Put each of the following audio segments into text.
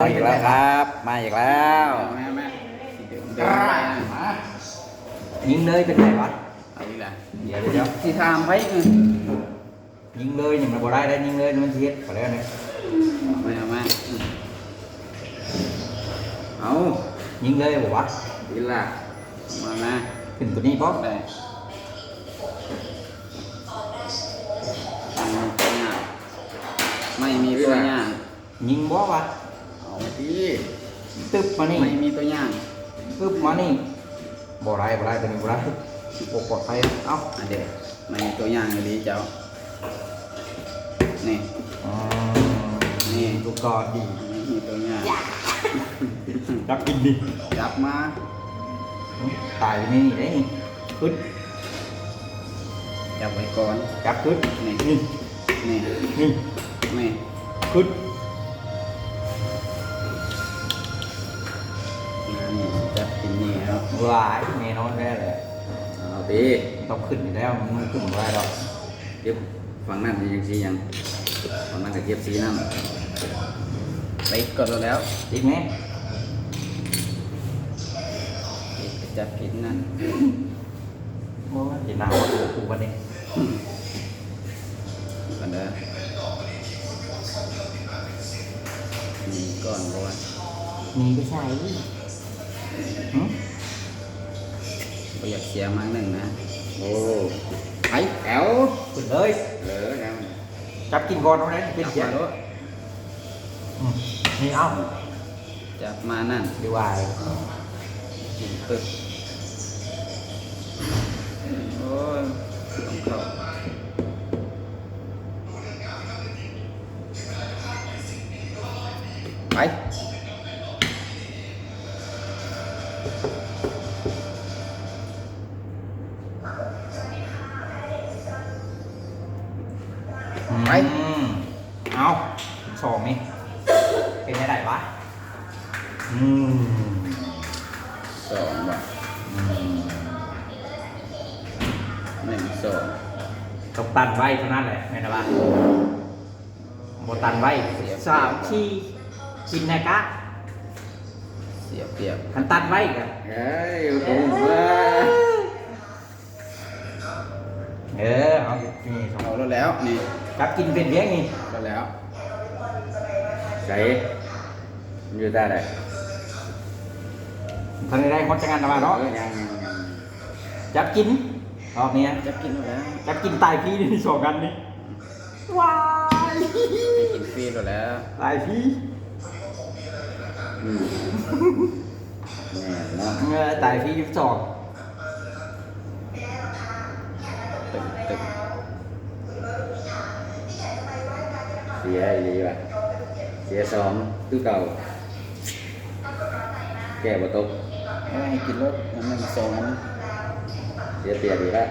มาอีกแล้วครับ มาอีกแล้วม่แม่เดี๋ยวเดินไปนะยิงเลยเป็นไงวะเอาอีกแล้วเดี๋ยวเดี๋ยวที่ทามไว้เงินยิงเลยนี่มันบ่ได้ได้ยิงเลยมันเทียไปแล้วเนี่ยเอาไปเอามาเอายิงเลยบอกว่าอีกแล้วมาแม่ขึ้นตัวนี้ป๊อปได้ไม่มีตัวอย่างไม่มีตัวอย่างยิงบ่วะเอาไป ที่ตึ๊บมานี่ไม่มีตัวอย่างตึ๊บมานี่บ่ได้บ่ได้ตัวนี้บ่ได้ปกปลอดภัยเอ้าอันเดียวไม่มีตัวอย่างเลยเจ้านี่อืมนี่ลูกกอดดีไม่มีตัวอย่างจับกินดิจับมาตายไปนี่ได้นี่ขึ้นจับไว้ก่อนจับขึ้นนี่นี่นี่นี่นี่ขึ้น นี่จับกินนี่ครับหลายแน่นอนแน่เลยเอาตีต้องขึ้นอยู่แล้วมันขึ้นบ่ได้หรอกเก็บฝั่งนั้นยังสียังฝั่งนั้นก็เก็บสีนั่นไปกดแล้วอีกไหมจับกินนั่นโอ้ยเห็นหน้าว่าตัวกูวันนี้กันเด้อนี่ก่อนบ่ว่ามีไม่ใช่หืม บ่อยากเสียมากหนึ่งนะ โอ้ไปแอวขึ้นเลยเหลือแล้วจับกินก่อนเอาเลยเป็นจับเสียมาด้วยอืมนี่เอ้าจับมานั่นดีว่ากินปึ๊บโอ้ยต้องเข้าไปไป ต้องตันไว้เท่านั้นแหละแม่นะบ้าโบตันไว้สามที่กินนะกะเสียเปรียบคันตันไว้กัน เฮ้ยโอ้โหเออเอานี่สองเอาแล้วแล้วนี่จับกินเป็นเพียงนี่แล้วแล้วใส่มันอยู่ใต้ไหนทำได้ฮอตจังงานนะบ้าเนาะเออยังยังยังจับกิน รอบนี้จะกินแล้วแล้วจับกินตายพี่นี่สองกันนี่ว้ายไปกินฟรีแล้วแล้วตายพี่อืมแน่เนาะเออตายพี่ยี่สิบสองตึกตึกเสียอีหลีว่ะเสียสองคือเก่า แก้บ่ตกไม่ให้กินรถหนึ่งสองเสียเปรียบอีกแล้ว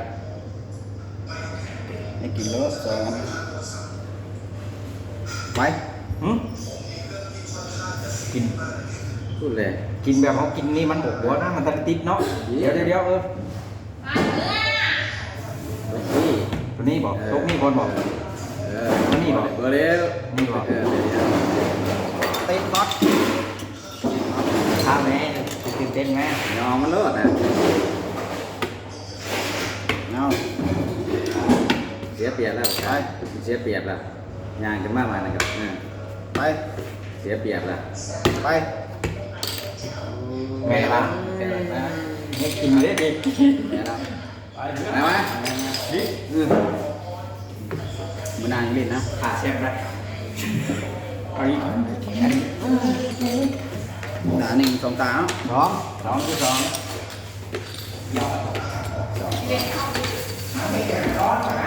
ให้กินรถสองไปหึกิน พูดเลยกินแบบเขากินนี่มันบกหัวนะมันตันติดเนาะ เดี๋ยวเดี๋ยวเดี๋ยวเออตกนี่ตัวนี้บอกตกนี่คนบอกเอออันนี้บ่เบอร์เร็วนี่บอกเออเดี๋ยวเดี๋ยวเต้นน็อตข้าแม่ตื่นเต้นไหมยอมมันเลิศนะ เอา เสี ยเปรียบแล้วไป เสียเปรียบแล้วย่างกันมากมานะครับเออไป เสียเปรียบแล้วไปแม่ละแกะนะให้กินเลยดิแกะนะไปไหมดิอืมมันนานเล่นนะขาเสียบได้เอาอีกหนาหนึ่งสองตาเนาะสองสองที่สองเอาหน้าบ่ไปไปไปอืมเออเฮ้ยเดียวว้าอย่างนี้ไ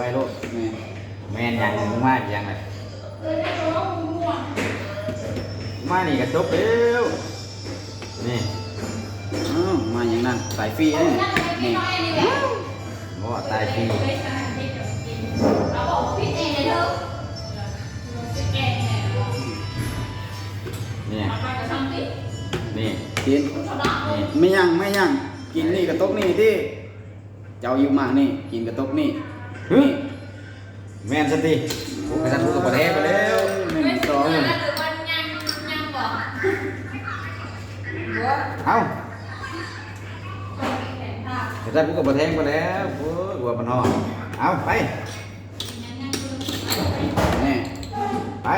ว้ลูกนี่แม่นอย่างมึงมาอีกอย่างไรมานี่กระจบเร็วนี่อ้าวมาอย่างนั้นสายฟรี กินนี่ไม่ยังไม่ยังกินนี่กระตกนี่ที่เจ้าอยู่มากนี่ กินกระตกนี่หึแม่นสติกูไปสั่นกูกับประเทศไปแล้วหนึ่งสองเอ้าไปสั่นกูกับประเทศไปแล้วโอ้ยกูว่ามันหอดเอาไปนี่ไป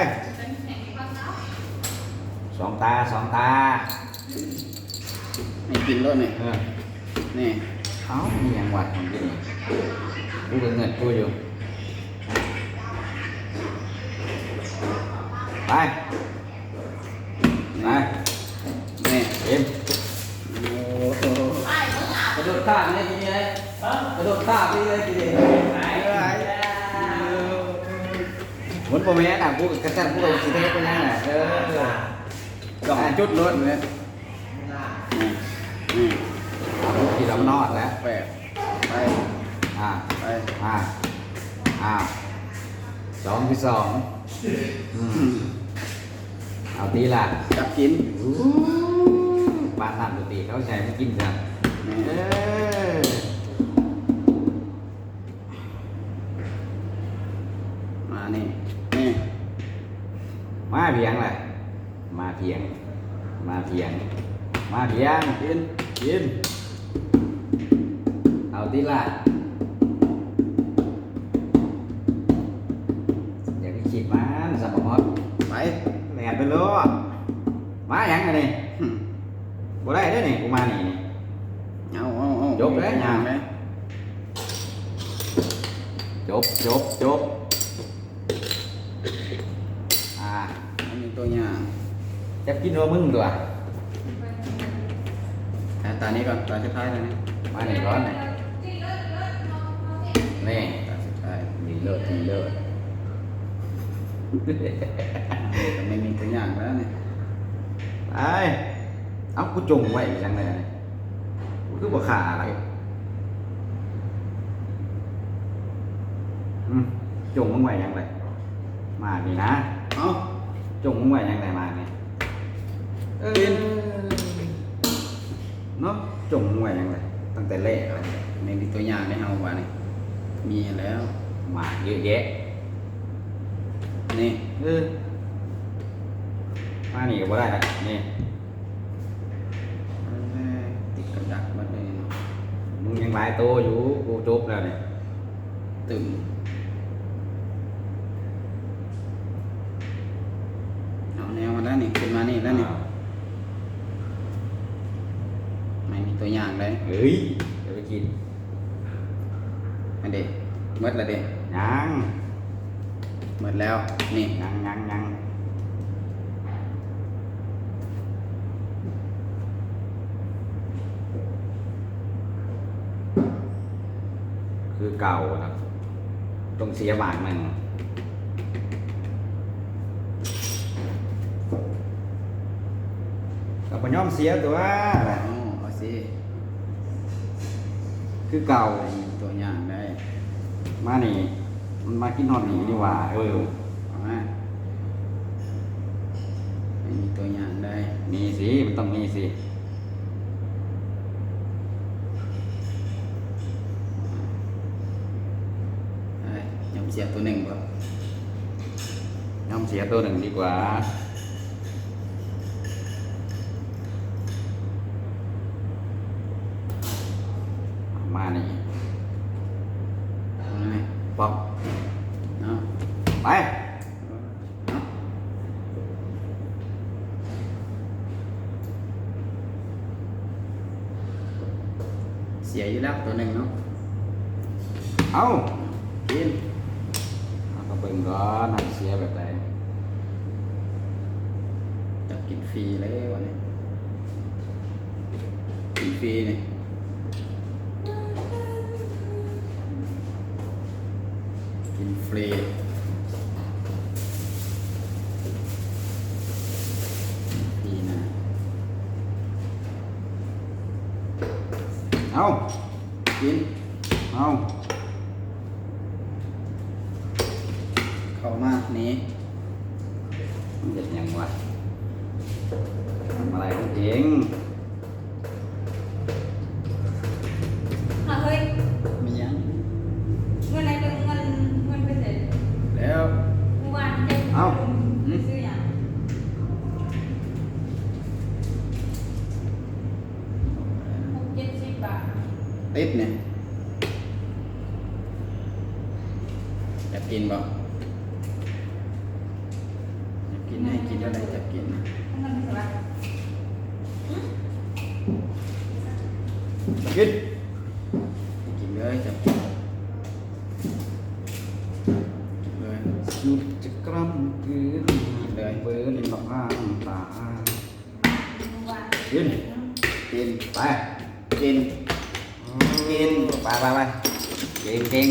สองตาสองตา ให้กินรถนี่เออนี่เอ้ามีอย่างวัดของกูนี่กูเงินกูอยู่ ไปไปนี่เอ็มโอ้โหกระโดดข้ามเลยทีนี้เลยกระโดดข้ามไปเลยทีนี้ไหนหมุนโปรแมนอะกูกระจันกูเอาสีเทปไปนั่นแหละเออสองจุดรถเลยนี่ นี่เอาลูกที่ลำนอดแล้วแปดไปอ่าไปอ่าอ่าสองที่สองอือืมมเอาตีละจับกินบ้านนั่นปกติเขาใช้ไม่กินกันนี่เออมานี่นี่มาเพียงเลยมาเพียง มาเพียง มาเพียงกินกินเอาตีละอย่าไปขีดมันสับปะรดไปแหลนไปเลยมาอย่างไงนี่หึบ่ได้เด้อนี่กูมานี่นี่เอาเอาเอายกเลยยางเลยจบจบจบอ่าอันนี้ตัวยางจะกินว่ามึงตัวแต่ตานี้ก่อนตาสุดท้ายเลยนี่มานี่ร้อนนี่นี่ตาสุดท้ายดีเลิศดีเลิศแต่ไม่มีตัวอย่างแล้วนี่ไอ้เอ้ากูจงไว้จังเลยนี่กูคือบ่ขาอะไรอืมจงมึงไว้ยังไงมานี่นะ เอาจงมึงไว้ยังไงมานี่เออ เนาะจงมึงไว้ยังไงตั้งแต่แรกเลยไม่มีตัวอย่างในเฮาว่านี่มีแล้วหมาเยอะแยะนี่เออมานี่ก็บ่ได้ละนี่ติดกับดักบัดเลยมึงยังหลายโตอยู่กูจบแล้วเนี่ยตึมเอาแนวมาแล้วนี่ขึ้นมานี่แล้วนี่ไม่มีตัวอย่าง เลยเฮ้ยเดี๋ยวไปกินอันเด็กหมดแล้วเด็กยังหมดแล้ว นี่ยังยังยังคือเก่าครับต้องเสียบาทหนึ่งกับปย่อมเสียตัว เอาเอาสิ คือเก่าไม่มีตัวอย่างได้ มานี่มันมากินนอนหนีดีกว่าเออเอามาไม่มีตัวอย่างได้ มีสิมันต้องมีสิไอ้ยอมเสียตัวหนึ่งบ่ย่อมเสียตัวหนึ่งดีกว่า มานี่ป๊อกเอาไปเสียอยู่แล้วตัวหนึ่งเนาะ เอากินเอาเบิ่งก่อนหักเสียแบบไหนจะกินฟรีเลยวันนี้กินฟรีนี่ ฟรีฟรีนะเอากิน เอาเข้ามานี้มันเด็ยังไงทำอะไรของเอง ติดเนี่ยแจบกินบ่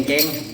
真。